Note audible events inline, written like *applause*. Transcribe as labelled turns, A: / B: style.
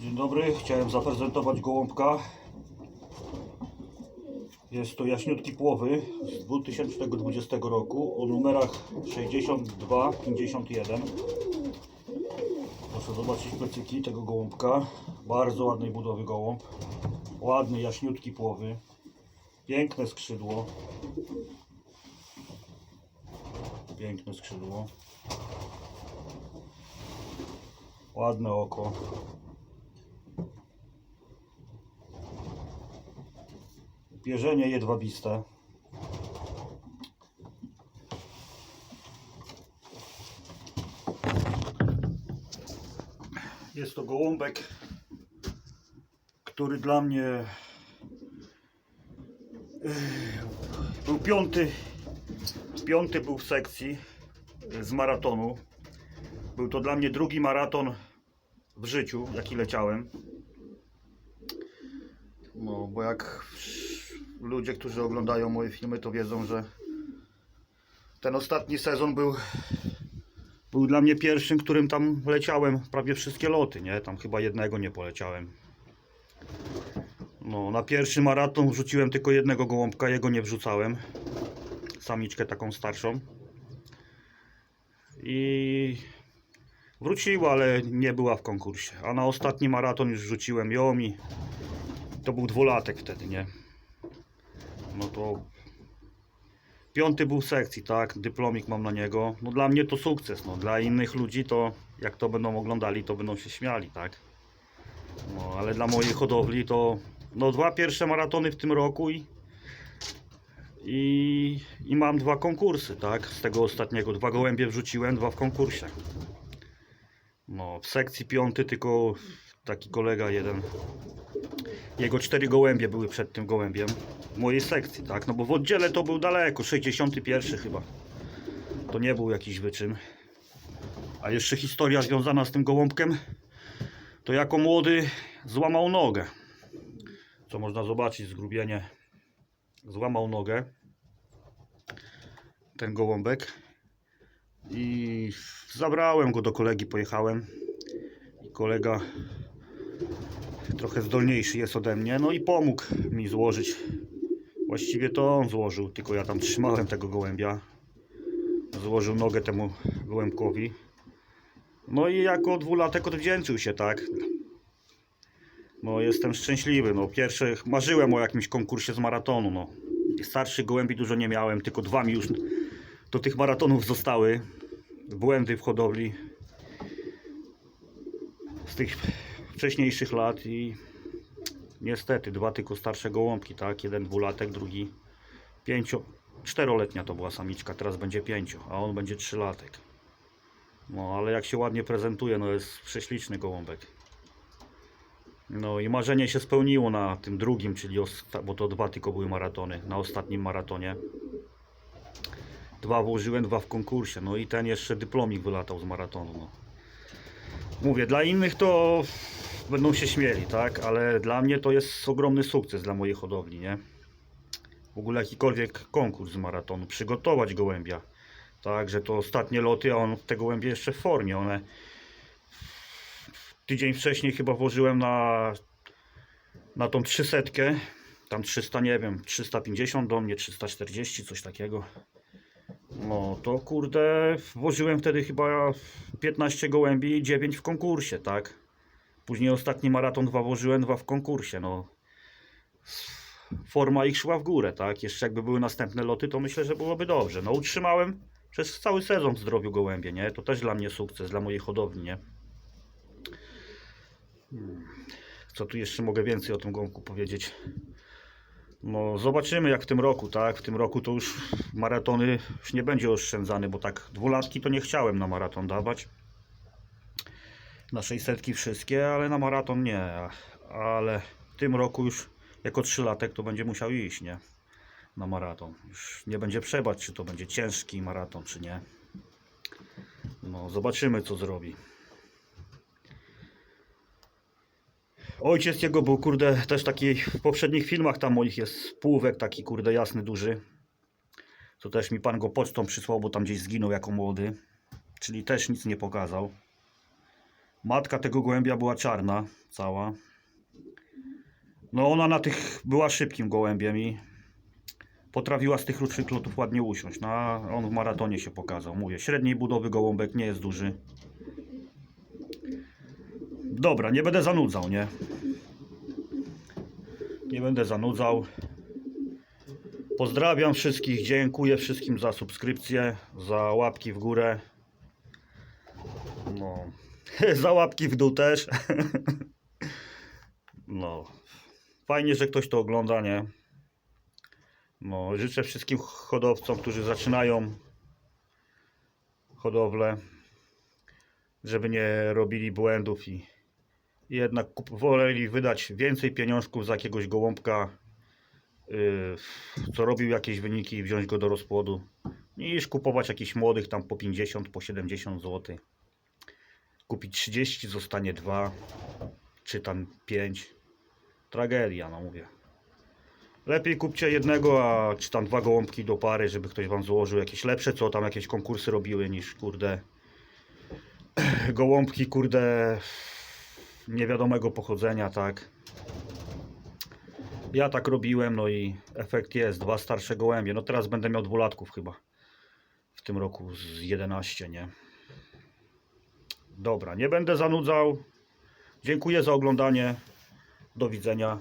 A: Dzień dobry, chciałem zaprezentować gołąbka. Jest to jaśniutki płowy z 2020 roku o numerach 62-51. Proszę zobaczyć plecyki tego gołąbka. Bardzo ładnej budowy gołąb. Ładny, jaśniutki płowy. Piękne skrzydło. Piękne skrzydło. Ładne oko. Pierzenie jedwabiste. Jest to gołąbek, który dla mnie yy, był piąty. Piąty był w sekcji z maratonu. Był to dla mnie drugi maraton w życiu, jaki leciałem. No, bo jak ludzie, którzy oglądają moje filmy, to wiedzą, że ten ostatni sezon był, był dla mnie pierwszym, którym tam leciałem prawie wszystkie loty, nie? Tam chyba jednego nie poleciałem. No, na pierwszy maraton wrzuciłem tylko jednego gołąbka, jego nie wrzucałem. Samiczkę taką starszą. I wróciła, ale nie była w konkursie. A na ostatni maraton już wrzuciłem ją to był dwulatek wtedy, nie? No to piąty był sekcji, tak? Dyplomik mam na niego. No dla mnie to sukces, no dla innych ludzi to jak to będą oglądali, to będą się śmiali, tak? No ale dla mojej hodowli to no dwa pierwsze maratony w tym roku i i, i mam dwa konkursy, tak? Z tego ostatniego dwa gołębie wrzuciłem, dwa w konkursie. No, w sekcji piąty tylko taki kolega jeden. Jego cztery gołębie były przed tym gołębiem. W mojej sekcji, tak? No bo w oddziale to był daleko, 61 chyba. To nie był jakiś wyczyn. A jeszcze historia związana z tym gołąbkiem. To jako młody złamał nogę. Co można zobaczyć, zgrubienie. Złamał nogę. Ten gołąbek. I zabrałem go do kolegi, pojechałem. I kolega trochę zdolniejszy jest ode mnie, no i pomógł mi złożyć. Właściwie to on złożył, tylko ja tam trzymałem tego gołębia. Złożył nogę temu gołębkowi. No i jako dwulatek odwdzięczył się, tak. No jestem szczęśliwy, no pierwsze marzyłem o jakimś konkursie z maratonu, no. Starszych gołębi dużo nie miałem, tylko dwa mi już do tych maratonów zostały. Błędy w hodowli z tych wcześniejszych lat i niestety dwa tylko starsze gołąbki, tak? Jeden dwulatek, drugi pięcio, czteroletnia to była samiczka, teraz będzie pięcio, a on będzie trzylatek. No ale jak się ładnie prezentuje, no jest prześliczny gołąbek. No i marzenie się spełniło na tym drugim, czyli bo to dwa tylko były maratony, na ostatnim maratonie. Dwa włożyłem, dwa w konkursie, no i ten jeszcze dyplomik wylatał z maratonu. No. Mówię, dla innych to będą się śmieli, tak? Ale dla mnie to jest ogromny sukces dla mojej hodowli, nie? W ogóle jakikolwiek konkurs z maratonu, przygotować gołębia. Tak, że to ostatnie loty, a on te gołębie jeszcze w formie. One tydzień wcześniej chyba włożyłem na na tą 300, tam 300, nie wiem, 350 do mnie, 340, coś takiego. No to kurde, włożyłem wtedy chyba 15 gołębi i 9 w konkursie, tak? Później ostatni maraton dwa włożyłem, dwa w konkursie, no. Forma ich szła w górę, tak? Jeszcze jakby były następne loty, to myślę, że byłoby dobrze. No utrzymałem przez cały sezon w zdrowiu gołębie, nie? To też dla mnie sukces, dla mojej hodowli, nie? Hmm. Co tu jeszcze mogę więcej o tym gołąbku powiedzieć? No zobaczymy jak w tym roku, tak? W tym roku to już maratony już nie będzie oszczędzany, bo tak dwulatki to nie chciałem na maraton dawać. Na 600 wszystkie, ale na maraton nie. Ale w tym roku już jako trzylatek to będzie musiał iść, nie? Na maraton. Już nie będzie przebać, czy to będzie ciężki maraton, czy nie. No zobaczymy co zrobi. Ojciec jego był, kurde, też taki w poprzednich filmach tam moich jest półwek taki, kurde, jasny, duży. To też mi pan go pocztą przysłał, bo tam gdzieś zginął jako młody. Czyli też nic nie pokazał. Matka tego gołębia była czarna, cała. No ona na tych była szybkim gołębiem i potrafiła z tych krótszych lotów ładnie usiąść. No on w maratonie się pokazał. Mówię, średniej budowy gołąbek nie jest duży. Dobra, nie będę zanudzał, nie? Nie będę zanudzał. Pozdrawiam wszystkich, dziękuję wszystkim za subskrypcję, za łapki w górę. No, *laughs* za łapki w dół też. *laughs* No, fajnie, że ktoś to ogląda, nie? No, życzę wszystkim hodowcom, którzy zaczynają hodowlę, żeby nie robili błędów i jednak woleli wydać więcej pieniążków za jakiegoś gołąbka, yy, co robił jakieś wyniki i wziąć go do rozpłodu, niż kupować jakichś młodych tam po 50, po 70 zł. Kupić 30, zostanie 2, czy tam 5. Tragedia, no mówię. Lepiej kupcie jednego, a czy tam dwa gołąbki do pary, żeby ktoś wam złożył jakieś lepsze, co tam jakieś konkursy robiły, niż kurde gołąbki, kurde niewiadomego pochodzenia, tak. Ja tak robiłem, no i efekt jest. Dwa starsze gołębie. No teraz będę miał dwulatków chyba. W tym roku z 11, nie? Dobra, nie będę zanudzał. Dziękuję za oglądanie. Do widzenia.